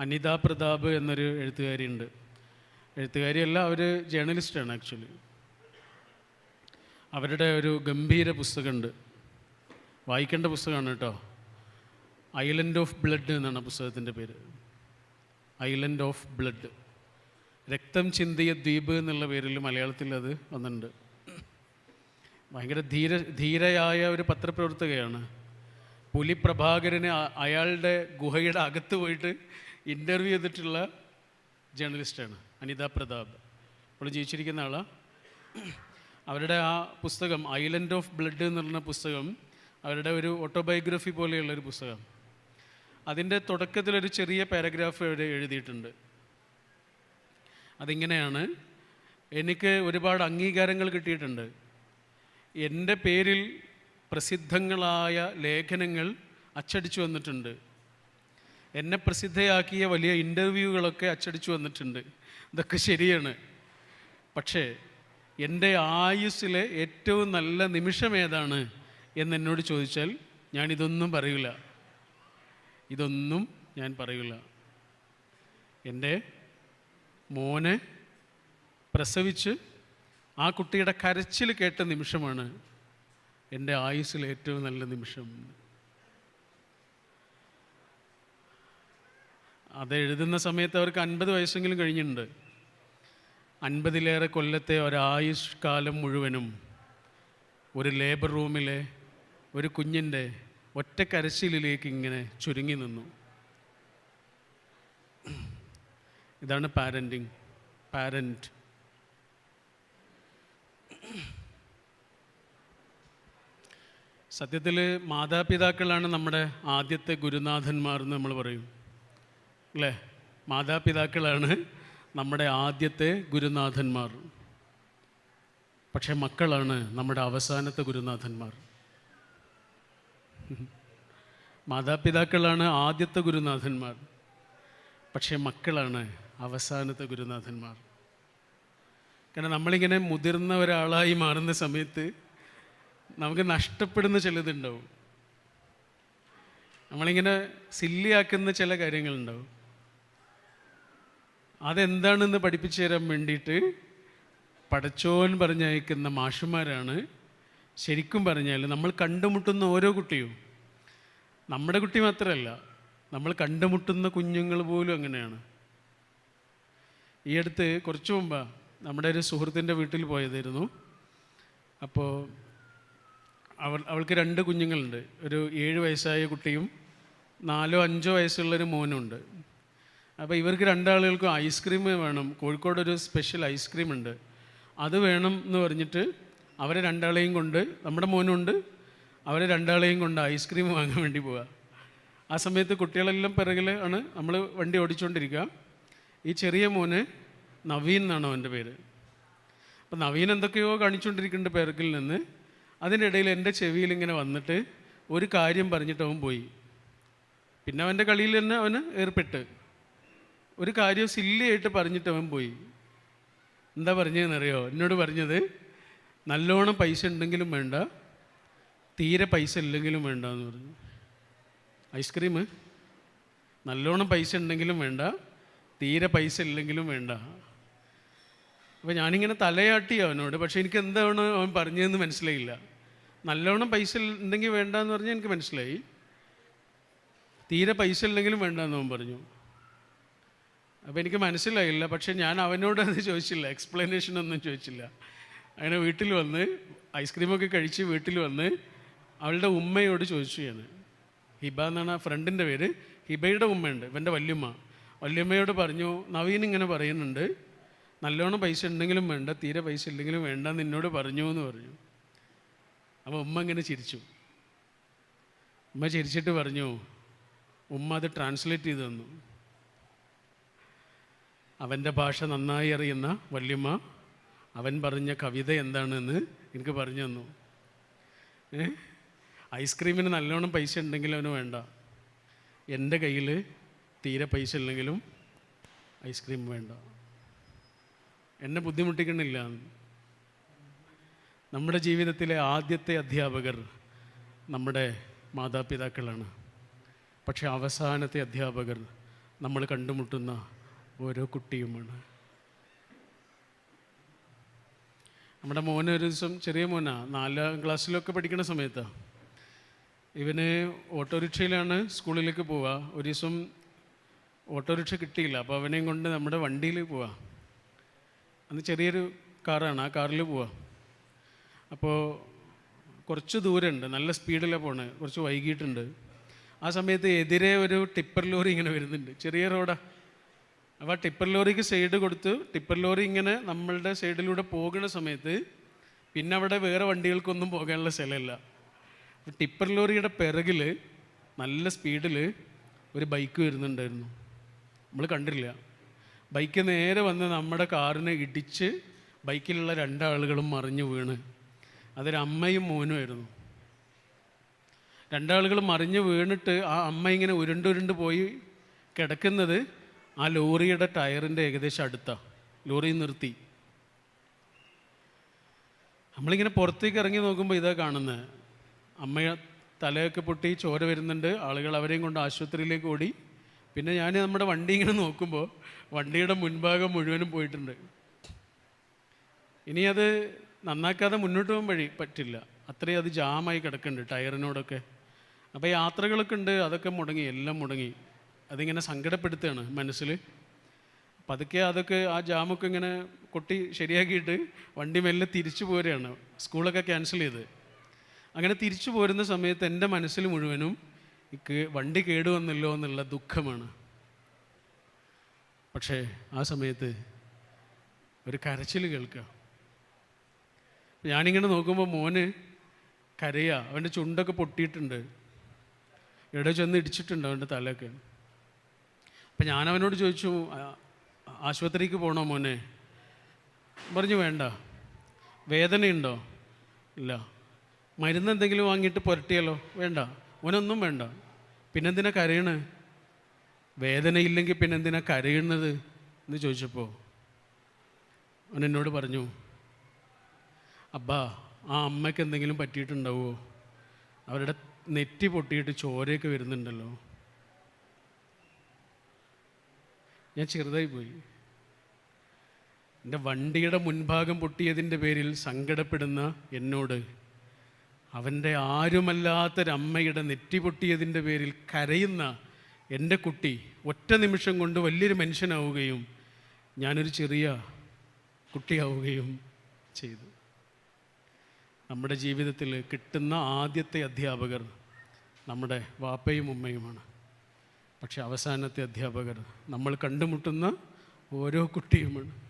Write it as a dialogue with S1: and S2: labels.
S1: അനിത പ്രതാപ് എന്നൊരു എഴുത്തുകാരിയുണ്ട്. എഴുത്തുകാരിയല്ല അവർ ജേർണലിസ്റ്റാണ് ആക്ച്വലി. അവരുടെ ഒരു ഗംഭീര പുസ്തകമുണ്ട്. വായിക്കേണ്ട പുസ്തകമാണ് കേട്ടോ. ഐലൻഡ് ഓഫ് ബ്ലഡ് എന്നാണ് പുസ്തകത്തിന്റെ പേര്. ഐലൻഡ് ഓഫ് ബ്ലഡ് രക്തം ചിന്തിയ ദ്വീപ് എന്നുള്ള പേരിൽ മലയാളത്തിൽ അത് വന്നിട്ടുണ്ട്. ഭയങ്കര ധീര ധീരയായ ഒരു പത്രപ്രവർത്തകയാണ്. പുലി പ്രഭാകരന് അയാളുടെ ഗുഹയുടെ അകത്ത് പോയിട്ട് ഇന്റർവ്യൂ ചെയ്തിട്ടുള്ള ജേർണലിസ്റ്റാണ് അനിത പ്രതാപ്. അവൾ ജീവിച്ചിരിക്കുന്ന ആളാണ് അവരുടെ ആ പുസ്തകം ഐലൻഡ് ഓഫ് ബ്ലഡ് എന്ന് പറഞ്ഞ പുസ്തകം അവരുടെ ഒരു ഓട്ടോബയോഗ്രഫി പോലെയുള്ള ഒരു പുസ്തകം. അതിന്റെ തുടക്കത്തിലൊരു ചെറിയ പാരഗ്രാഫ് അവിടെ എഴുതിയിട്ടുണ്ട്. അതിങ്ങനെയാണ് എനിക്ക് ഒരുപാട് അംഗീകാരങ്ങൾ കിട്ടിയിട്ടുണ്ട്. എന്റെ പേരിൽ പ്രസിദ്ധങ്ങളായ ലേഖനങ്ങൾ അച്ചടിച്ചു വന്നിട്ടുണ്ട്. എന്നെ പ്രസിദ്ധയാക്കിയ വലിയ ഇന്റർവ്യൂകളൊക്കെ അച്ചടിച്ചു വന്നിട്ടുണ്ട്. ഇതൊക്കെ ശരിയാണ്. പക്ഷേ എന്റെ ആയുസ്സിലെ ഏറ്റവും നല്ല നിമിഷം ഏതാണ് എന്നെന്നോട് ചോദിച്ചാൽ ഞാൻ ഇതൊന്നും പറയില്ല ഇതൊന്നും ഞാൻ പറയില്ല എന്റെ മോനെ പ്രസവിച്ച് ആ കുട്ടിയുടെ കരച്ചിൽ കേട്ട നിമിഷമാണ് എന്റെ ആയുസ്സിലെ ഏറ്റവും നല്ല നിമിഷം. അത് എഴുതുന്ന സമയത്ത് അവർക്ക് അൻപത് വയസ്സെങ്കിലും കഴിഞ്ഞിട്ടുണ്ട്. അൻപതിലേറെ കൊല്ലത്തെ ഒരായുഷ് കാലം മുഴുവനും ഒരു ലേബർ റൂമിലെ ഒരു കുഞ്ഞിന്റെ ഒറ്റ കരച്ചിലിലേക്ക് ഇങ്ങനെ ചുരുങ്ങി നിന്നു. ഇതാണ് പാരന്റിങ് പാരന്റ് സത്യത്തിൽ മാതാപിതാക്കളാണ് നമ്മുടെ ആദ്യത്തെ ഗുരുനാഥന്മാർ എന്ന് നമ്മൾ പറയും. അല്ലേ മാതാപിതാക്കളാണ് നമ്മുടെ ആദ്യത്തെ ഗുരുനാഥന്മാർ. പക്ഷേ മക്കളാണ് നമ്മുടെ അവസാനത്തെ ഗുരുനാഥന്മാർ. മാതാപിതാക്കളാണ് ആദ്യത്തെ ഗുരുനാഥന്മാർ. പക്ഷേ മക്കളാണ് അവസാനത്തെ ഗുരുനാഥന്മാർ. കാരണം നമ്മളിങ്ങനെ മുതിർന്ന ഒരാളായി മാറുന്ന സമയത്ത് നമുക്ക് നഷ്ടപ്പെടുന്ന ചിലതുണ്ടാവും. നമ്മളിങ്ങനെ സില്ലിയാക്കുന്ന ചില കാര്യങ്ങളുണ്ടാവും. അതെന്താണെന്ന് പഠിപ്പിച്ചു തരാൻ വേണ്ടിയിട്ട് പടച്ചോൻ പറഞ്ഞയക്കുന്ന മാഷുമാരാണ്. ശരിക്കും പറഞ്ഞാൽ നമ്മൾ കണ്ടുമുട്ടുന്ന ഓരോ കുട്ടിയും നമ്മുടെ കുട്ടി മാത്രമല്ല നമ്മൾ കണ്ടുമുട്ടുന്ന കുഞ്ഞുങ്ങൾ പോലും അങ്ങനെയാണ്. ഈ അടുത്ത് കുറച്ച് മുമ്പാ നമ്മുടെ ഒരു സുഹൃത്തിന്റെ വീട്ടിൽ പോയതായിരുന്നു. അപ്പോൾ അവൾ അവൾക്ക് രണ്ട് കുഞ്ഞുങ്ങളുണ്ട്. ഒരു ഏഴ് വയസ്സായ കുട്ടിയും നാലോ അഞ്ചോ വയസ്സുള്ളൊരു മോനുണ്ട്. അപ്പോൾ ഇവർക്ക് രണ്ടാളുകൾക്കും ഐസ്ക്രീം വേണം. കോഴിക്കോട് ഒരു സ്പെഷ്യൽ ഐസ്ക്രീം ഉണ്ട്. അത് വേണം എന്ന് പറഞ്ഞിട്ട് അവരെ രണ്ടാളെയും കൊണ്ട് നമ്മുടെ മോനുണ്ട് അവരെ രണ്ടാളെയും കൊണ്ട് ഐസ്ക്രീം വാങ്ങാൻ വേണ്ടി പോവുക ആ സമയത്ത് കുട്ടികളെല്ലാം പിറകിൽ ആണ് നമ്മൾ വണ്ടി ഓടിച്ചുകൊണ്ടിരിക്കുക ഈ ചെറിയ മോന് നവീൻ എന്നാണ് അവന്റെ പേര്. അപ്പം നവീൻ എന്തൊക്കെയോ കാണിച്ചുകൊണ്ടിരിക്കുന്നുണ്ട് പിറകിൽ നിന്ന്. അതിന്റെ ഇടയിൽ എന്റെ ചെവിയിൽ ഇങ്ങനെ വന്നിട്ട് ഒരു കാര്യം പറഞ്ഞിട്ട് അവൻ പോയി. പിന്നെ അവന്റെ കളിയിൽ തന്നെ അവന് ഏർപ്പെട്ട്. ഒരു കാര്യം സില്ലിയായിട്ട് പറഞ്ഞിട്ട് അവൻ പോയി. എന്താ പറഞ്ഞതെന്നറിയോ? എന്നോട് പറഞ്ഞത് നല്ലോണം പൈസ ഉണ്ടെങ്കിലും വേണ്ട തീരെ പൈസ ഇല്ലെങ്കിലും വേണ്ട എന്ന് പറഞ്ഞു. ഐസ്ക്രീം? നല്ലോണം പൈസ ഉണ്ടെങ്കിലും വേണ്ട തീരെ പൈസ ഇല്ലെങ്കിലും വേണ്ട. അപ്പോൾ ഞാനിങ്ങനെ തലയാട്ടി അവനോട് പക്ഷേ എനിക്ക് എന്താണ് അവൻ പറഞ്ഞതെന്ന് മനസ്സിലായില്ല. നല്ലോണം പൈസ ഉണ്ടെങ്കിൽ വേണ്ട എന്ന് പറഞ്ഞാൽ എനിക്ക് മനസ്സിലായി. തീരെ പൈസ ഇല്ലെങ്കിലും വേണ്ട എന്ന് അവൻ പറഞ്ഞു. അപ്പോൾ എനിക്ക് മനസ്സിലായില്ല പക്ഷേ ഞാൻ അവനോട് അത് ചോദിച്ചില്ല എക്സ്പ്ലനേഷൻ ഒന്നും ചോദിച്ചില്ല. അങ്ങനെ വീട്ടിൽ വന്ന് ഐസ്ക്രീമൊക്കെ കഴിച്ച് വീട്ടിൽ വന്ന് അവളുടെ ഉമ്മയോട് ചോദിച്ചു ഞാൻ ഹിബ എന്നാണ് ആ ഫ്രണ്ടിന്റെ പേര്. ഹിബയുടെ ഉമ്മയുണ്ട് ഇവന്റെ വല്യമ്മ. വല്യമ്മയോട് പറഞ്ഞു നവീൻ ഇങ്ങനെ പറയുന്നുണ്ട് നല്ലോണം പൈസ ഉണ്ടെങ്കിലും വേണ്ട തീരെ പൈസ ഇല്ലെങ്കിലും വേണ്ട നിന്നോട് പറഞ്ഞു എന്ന് പറഞ്ഞു. അപ്പോൾ ഉമ്മ ഇങ്ങനെ ചിരിച്ചു. ഉമ്മ ചിരിച്ചിട്ട് പറഞ്ഞു ഉമ്മ അത് ട്രാൻസ്ലേറ്റ് ചെയ്ത് തന്നു. അവന്റെ ഭാഷ നന്നായി അറിയുന്ന വല്യമ്മ അവൻ പറഞ്ഞ കവിത എന്താണെന്ന് എനിക്ക് പറഞ്ഞു തന്നു. ഏ? ഐസ്ക്രീമിന് നല്ലോണം പൈസ ഉണ്ടെങ്കിലും അവന് വേണ്ട. എന്റെ കയ്യിൽ തീരെ പൈസ ഇല്ലെങ്കിലും ഐസ്ക്രീം വേണ്ട. എന്നെ ബുദ്ധിമുട്ടിക്കണില്ല. നമ്മുടെ ജീവിതത്തിലെ ആദ്യത്തെ അധ്യാപകർ നമ്മുടെ മാതാപിതാക്കളാണ്. പക്ഷേ അവസാനത്തെ അധ്യാപകർ നമ്മൾ കണ്ടുമുട്ടുന്ന ഓരോ കുട്ടിയുമാണ്. നമ്മുടെ മോൻ ഒരു ദിവസം ചെറിയ മോനാ നാലാം ക്ലാസ്സിലൊക്കെ പഠിക്കുന്ന സമയത്താണ് ഇവന് ഓട്ടോറിക്ഷയിലാണ് സ്കൂളിലേക്ക് പോവുക ഒരു ദിവസം ഓട്ടോറിക്ഷ കിട്ടിയില്ല. അപ്പോൾ അവനെയും കൊണ്ട് നമ്മുടെ വണ്ടിയിൽ പോവാ. അന്ന് ചെറിയൊരു കാറാണ്. ആ കാറിൽ പോവാ. അപ്പോൾ കുറച്ച് ദൂരമുണ്ട് നല്ല സ്പീഡിലാണ് പോണത് കുറച്ച് വൈകിട്ടുണ്ട് ആ സമയത്ത് എതിരെ ഒരു ടിപ്പർ ലോറി ഇങ്ങനെ വരുന്നുണ്ട്. ചെറിയ റോഡാ. അപ്പോൾ ടിപ്പർ ലോറിക്ക് സൈഡ് കൊടുത്തു. ടിപ്പർ ലോറി ഇങ്ങനെ നമ്മളുടെ സൈഡിലൂടെ പോകുന്ന സമയത്ത് പിന്നെ അവിടെ വേറെ വണ്ടികൾക്കൊന്നും പോകാനുള്ള സ്ഥലമില്ല. ടിപ്പർ ലോറിയുടെ പിറകിൽ നല്ല സ്പീഡിൽ ഒരു ബൈക്ക് വരുന്നുണ്ടായിരുന്നു. നമ്മൾ കണ്ടില്ല ബൈക്ക് നേരെ വന്ന് നമ്മുടെ കാറിനെ ഇടിച്ച് ബൈക്കിലുള്ള രണ്ടാളുകളും മറിഞ്ഞു വീണ്. അതൊരു അമ്മയും മോനുമായിരുന്നു രണ്ടാളുകൾ മറിഞ്ഞു വീണിട്ട് ആ അമ്മ ഇങ്ങനെ ഉരുണ്ടുരുണ്ട് പോയി കിടക്കുന്നത് ആ ലോറിയുടെ ടയറിന്റെ ഏകദേശം അടുത്താണ് ലോറി നിർത്തി. നമ്മളിങ്ങനെ പുറത്തേക്ക് ഇറങ്ങി നോക്കുമ്പോൾ ഇതാ കാണുന്നത് അമ്മ തലയൊക്കെ പൊട്ടി ചോര വരുന്നുണ്ട്. ആളുകൾ അവരെയും കൊണ്ട് ആശുപത്രിയിലേക്ക് ഓടി. പിന്നെ ഞാൻ നമ്മുടെ വണ്ടി ഇങ്ങനെ നോക്കുമ്പോൾ വണ്ടിയുടെ മുൻഭാഗം മുഴുവനും പോയിട്ടുണ്ട്. ഇനി അത് നന്നാക്കാതെ മുന്നോട്ട് പോകാൻ വഴി പറ്റില്ല. അത്രയും അത് ജാമായി കിടക്കുന്നുണ്ട് ടയറിനോടൊക്കെ. അപ്പോൾ യാത്രകളൊക്കെ ഉണ്ട്. അതൊക്കെ മുടങ്ങി. എല്ലാം മുടങ്ങി. അതിങ്ങനെ സങ്കടപ്പെടുത്തുകയാണ് മനസ്സിൽ പതുക്കെ അതൊക്കെ ആ ജാമൊക്കെ ഇങ്ങനെ കൊട്ടി ശരിയാക്കിയിട്ട് വണ്ടി മെല്ലെ തിരിച്ചു പോരുകയാണ്. സ്കൂളൊക്കെ ക്യാൻസൽ ചെയ്ത്. അങ്ങനെ തിരിച്ചു പോരുന്ന സമയത്ത് എന്റെ മനസ്സിൽ മുഴുവനും വണ്ടി കേടുവന്നല്ലോ എന്നുള്ള ദുഃഖമാണ്. പക്ഷേ ആ സമയത്ത് ഒരു കരച്ചിൽ കേൾക്കുക. ഞാനിങ്ങനെ നോക്കുമ്പോൾ മോന് കരയുക അവന്റെ ചുണ്ടൊക്കെ പൊട്ടിയിട്ടുണ്ട്. എവിടെ ചെന്ന് ഇടിച്ചിട്ടുണ്ട് അവന്റെ തലയൊക്കെ. അപ്പം ഞാൻ അവനോട് ചോദിച്ചു "ആ- ആശുപത്രിക്ക് പോകണോ മോനെ? പറഞ്ഞു വേണ്ട. വേദനയുണ്ടോ? ഇല്ല. മരുന്ന് എന്തെങ്കിലും വാങ്ങിയിട്ട് പുരട്ടിയല്ലോ വേണ്ട. മോനൊന്നും വേണ്ട. പിന്നെന്തിനാ കരയണ്? വേദനയില്ലെങ്കിൽ പിന്നെന്തിനാ കരയുന്നത്? എന്ന് ചോദിച്ചപ്പോൾ അവൻ എന്നോട് പറഞ്ഞു അബ്ബാ ആ അമ്മയ്ക്ക് എന്തെങ്കിലും പറ്റിയിട്ടുണ്ടാവുമോ അവരുടെ നെറ്റി പൊട്ടിയിട്ട് ചോരയൊക്കെ വരുന്നുണ്ടല്ലോ. ഞാൻ ചെറുതായി പോയി. എന്റെ വണ്ടിയുടെ മുൻഭാഗം പൊട്ടിയതിന്റെ പേരിൽ സങ്കടപ്പെടുന്ന എന്നോട് അവന്റെ ആരുമല്ലാത്തൊരമ്മയുടെ നെറ്റി പൊട്ടിയതിന്റെ പേരിൽ കരയുന്ന എന്റെ കുട്ടി ഒറ്റ നിമിഷം കൊണ്ട് വലിയൊരു മനുഷ്യനാവുകയും ഞാനൊരു ചെറിയ കുട്ടിയാവുകയും ചെയ്തു. നമ്മുടെ ജീവിതത്തിൽ കിട്ടുന്ന ആദ്യത്തെ അധ്യാപകർ നമ്മുടെ വാപ്പയും ഉമ്മയുമാണ്. പക്ഷെ അവസാനത്തെ അധ്യാപകർ നമ്മൾ കണ്ടുമുട്ടുന്ന ഓരോ കുട്ടിയുമാണ്.